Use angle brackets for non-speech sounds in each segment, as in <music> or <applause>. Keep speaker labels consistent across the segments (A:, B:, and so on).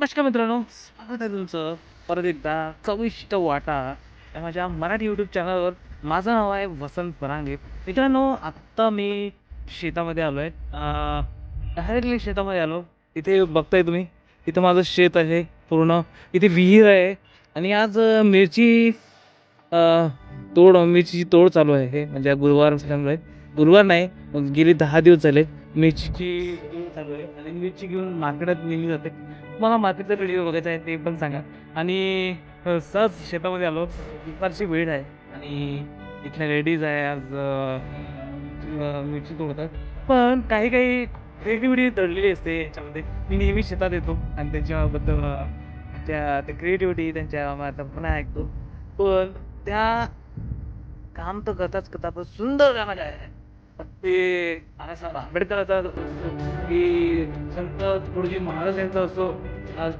A: नमस्कार मित्रांनो? स्वागत आहे तुमचं. परत एकदा चविष्ट वाटा या माझ्या मराठी यूट्यूब चॅनलवर माझं नाव आहे वसंत परांगे. मित्रांनो आत्ता मी शेतामध्ये आलो आहे डायरेक्टली शेतामध्ये आलो. इथे बघताय तुम्ही. इथं माझं शेत आहे पूर्ण. इथे विहीर आहे. आणि आज मिरची तोड मिरचीची तोड चालू आहे म्हणजे गुरुवार गुरुवार नाही गेली दहा दिवस झाले. मिरचीची तोड चालू आहे. आणि मिरची घेऊन मार्केटात नेली जाते. मला मातीचा व्हिडिओ बघायचा आहे ते पण सांगा. आणि सहज शेतामध्ये आलो. दुपारची वेळ आहे. आणि इथल्या लेडीज आहे आज मिरची तोडतात. पण काही काही क्रिएटिव्हिटी दडलेली असते याच्यामध्ये. मी नेहमी शेतात येतो. आणि त्याच्याबद्दल त्या ते क्रिएटिव्हिटी त्यांच्या पण ऐकतो. पण त्या काम तर करताच करता पण सुंदर गाणं काय आहे ते बाबासाहेब आंबेडकरांचा असो की संत तुकडोजी महाराज यांचा असो आज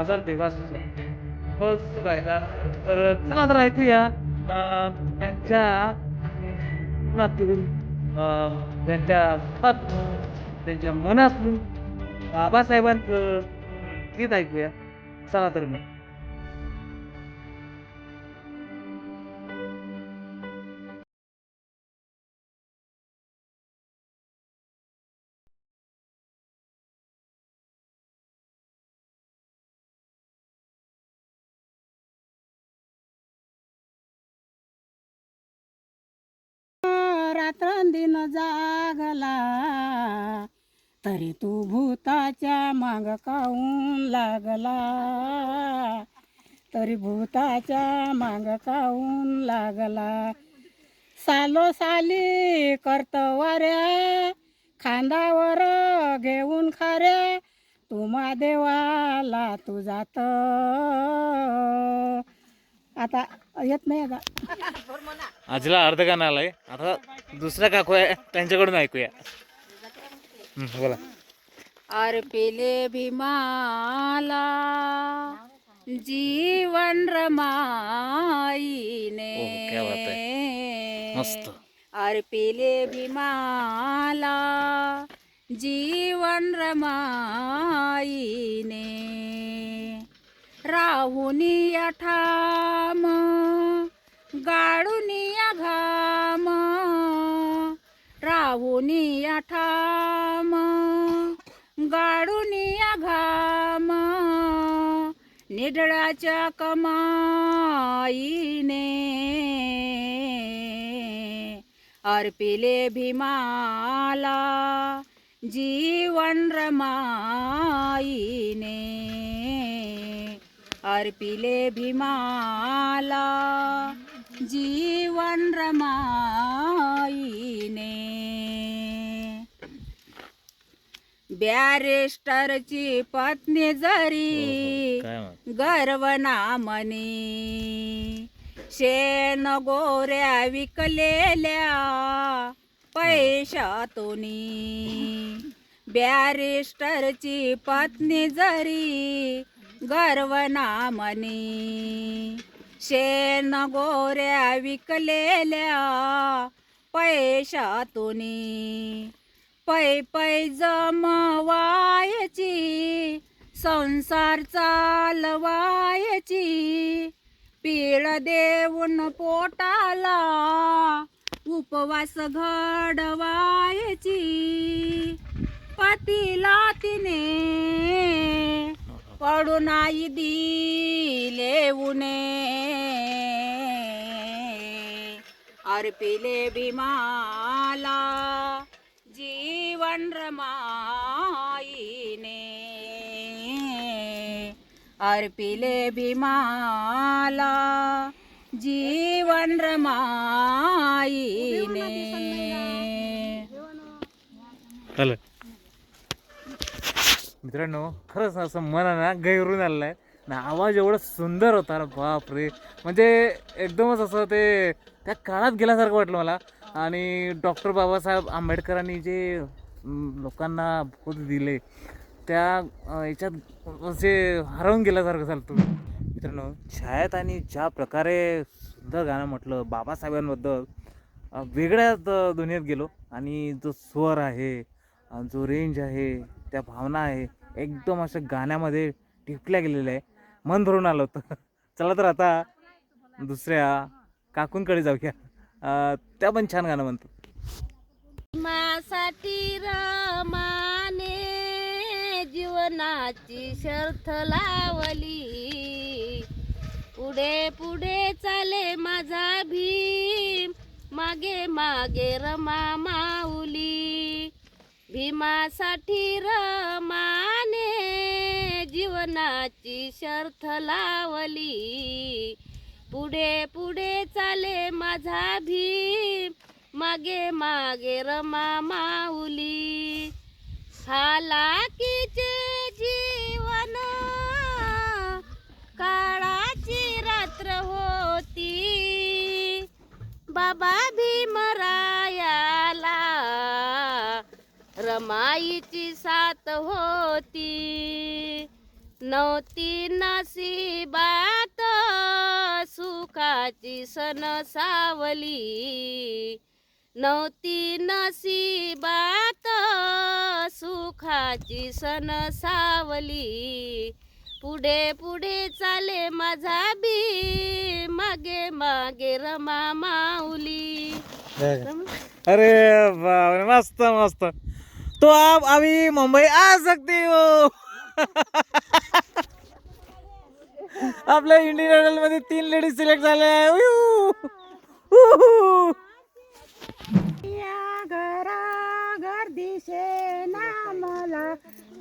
A: आजार देवास. बस तर चला तर ऐकूया त्यांच्या मनातून त्यांच्या त्यांच्या मनातून बाबासाहेबांचं गीत ऐकूया. चला तर मग.
B: रात्रंदिन जागला. तरी तू भूताच्या माग काऊन लागला? तरी भूताच्या माग काऊन लागला? सालो साली कर्तवाऱ्या खांदावर घेऊन खाऱ्या तुम्हा देवाला तू जात. आता येत नाही का
A: आजीला अर्ध गाणं आलंय. आता दुसरा काकू आहे त्यांच्याकडून ऐकूया. हं, बोला.
B: अर्पिले भीमाला जीवन रमाईने.
A: ओह, क्या बात मस्त.
B: अर्पिले भीमाला जीवन रमाईने. राहुनी ठाम गाडुनिया घाम राहुनी ठाम. गाडुनिया घाम निडळाच्या कमाईने अर्पिले भीमाला जीवन रमाईने अर्पिले भीमाला जीवन रमाईने. बॅरिस्टरची पत्नी जरी
A: काय मग
B: गर्वना म्हणे शेण गोऱ्या विकलेल्या पैशातुनी. बॅरिस्टरची पत्नी जरी गर्वना म्हणे शेण गोऱ्या विकलेल्या पैशातून. पै पै जमवायची संसार चालवायची. पीळ देऊन पोटाला उपवास घडवायची. पतीला तिने पडून आई दिले उणे अर्पिले भीमाला जीवन रमाईने. अर्पिले भीमाला जीवन रमाईने.
A: मित्रांनो खरंच असं मला गैरून आलेलं आहे. ना आवाज एवढा सुंदर होता ना बाप रे म्हणजे एकदमच असं ते त्या काळात गेल्यासारखं वाटलं मला. आणि डॉक्टर बाबासाहेब आंबेडकरांनी जे लोकांना बोध दिले त्या याच्यात असे हरवून गेल्यासारखं झालं तुम्ही. मित्रांनो छायात आणि ज्या प्रकारे सुंदर गाणं म्हटलं बाबासाहेबांबद्दल वेगळ्याच दुनियेत गेलो. आणि जो स्वर आहे जो रेंज आहे त्या भावना आहे एकदम अशा गाण्यामध्ये टिपल्या गेलेल्या आहे. मन भरून आलं होतं. <laughs> चला तर आता दुसऱ्या काकूंकडे जाऊया. त्या पण छान गाणं म्हणतो
C: मासाठी रामाने जीवनाची शर्थ लावली. पुढे पुढे चाले माझा भीम. मागे मागे रमा माऊली. भीमासाठी रमाने जीवनाची शर्थ लावली. पुढे पुढे चाले माझा भीम. मागे मागे रमा माऊली. हालाकीचे जीवन काळाची रात्र होती. बाबा भीमरायाला रमाईची साथ होती. नव्हती नसीबात सुखाची सण सावली. नव्हती नसीबात सुखाची सण सावली. पुढे पुढे चाले माझा बी मागे मागे रमा माऊली.
A: अरे बापरे मस्त मस्त. तो आप अभी मुंबई आ सकते हो. <laughs> आपल्या इंडियन आयडलमध्ये तीन लेडीज सिलेक्ट झाल्या
D: या घरा गर्दीशे ना मला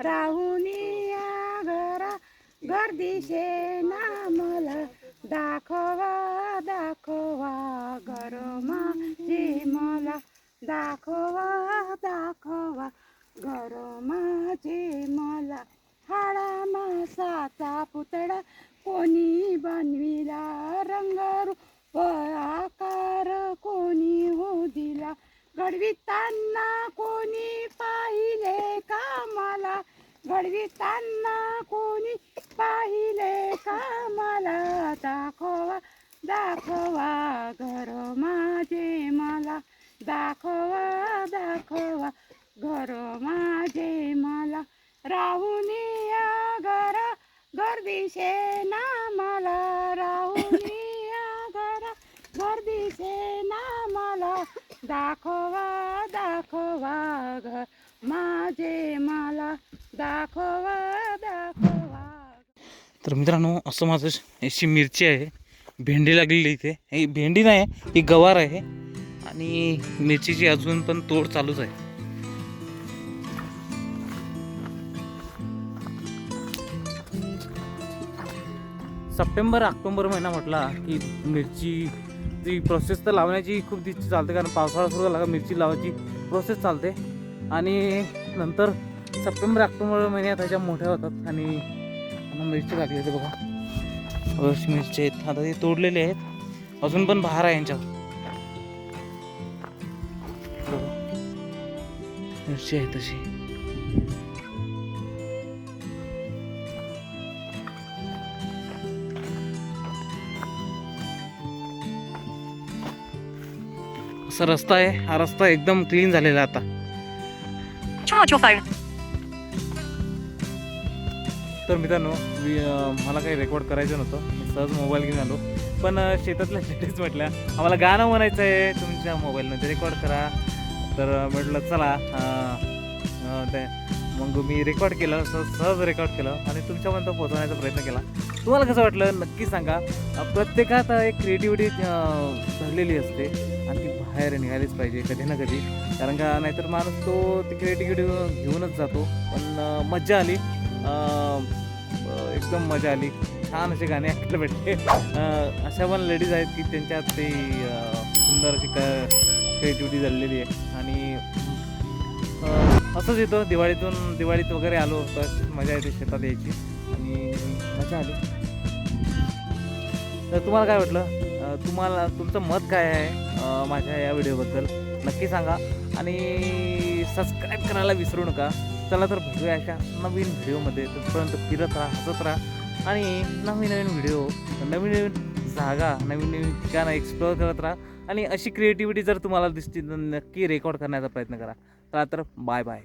D: राहुनी या घरा गर्दीशे ना मला दाखवा दाखवा गरमा जे मला. दाखवा दाखवा गरमाचे मला. हाडा मासाचा पुतळा कोणी बनविला रंगरूप आकार कोणी हो दिला घडविताना कोणी पाहिले का मला घडविताना कोणी पाहिले का मला दाखवा दाखवा घर माझे मला. दाखवा दाखवा घर माझे मला. राहुनी गर्दीशे ना मला राहुनी या घरा गर्दीशे ना मला दाखवा दाखवा ग. माझे मला दाखवा दाखवा
A: तर मित्रांनो असं माझं अशी मिरची आहे. भेंडी लागलेली इथे. ही भेंडी नाही ही गवार आहे. आणि मिरचीची अजून पण तोड चालूच आहे. सप्टेंबर ऑक्टोबर महिना म्हटला की मिरची ती प्रोसेस तर लावण्याची खूप दिवशी चालते कारण पावसाळा सुरू झाला का मिरची लावायची प्रोसेस चालते. आणि नंतर सप्टेंबर ऑक्टोबर महिन्यात ह्याच्या मोठ्या होतात आणि मिरची लागली होती बघा. अशी मिरची आहेत. आता ते तोडलेले आहेत. अजून पण बहार आहे यांच्यात. मिरची आहे तशी. असा रस्ता आहे. हा रस्ता एकदम क्लीन झालेला आता. तर मित्रांनो मी मला काही रेकॉर्ड करायचं नव्हतं. मी सहज मोबाईल घेऊन आलो. पण शेतातल्या लेडीज म्हटल्या. आम्हाला गाणं म्हणायचं आहे तुमच्या मोबाईलमध्ये रेकॉर्ड करा. तर म्हटलं चला ते मग मी रेकॉर्ड केलं. सहज सहज रेकॉर्ड केलं. आणि तुमच्यापर्यंत पोहोचवण्याचा प्रयत्न केला. तुम्हाला कसं वाटलं? नक्की सांगा. प्रत्येकात एक क्रिएटिव्हिटी धरलेली असते. आणि ती बाहेर निघालीच पाहिजे कधी ना कधी. कारण का नाहीतर माणूस तो ती क्रिएटिव्हिटी घेऊनच जातो. पण मजा मज्जा आली. एकदम मजा आली. छान असे गाणे ऐकायला भेटले. अशा पण लेडीज आहेत की त्यांच्यात ते सुंदर अशी क्रिएटिव्हिटी झालेली आहे. आणि असंच येतं. दिवाळीतून दिवाळीत वगैरे आलो तर मजा येते शेतात यायची. आणि मजा आली. तर तुम्हाला काय वाटलं? तुम्हाला तुमचं मत काय आहे माझ्या या व्हिडिओबद्दल? नक्की सांगा. आणि सबस्क्राईब करायला विसरू नका. चला तर भेटूया अशा नवीन व्हिडिओमध्ये. तोपर्यंत फिरत राहा हसत राहा. आणि नवीन नवीन व्हिडिओ नवीन नवीन जागा नवीन नवीन ठिकाणं एक्सप्लोअर करत राहा. आणि अशी क्रिएटिव्हिटी जर तुम्हाला दिसते तर नक्की रेकॉर्ड करण्याचा प्रयत्न करा. चला तर बाय बाय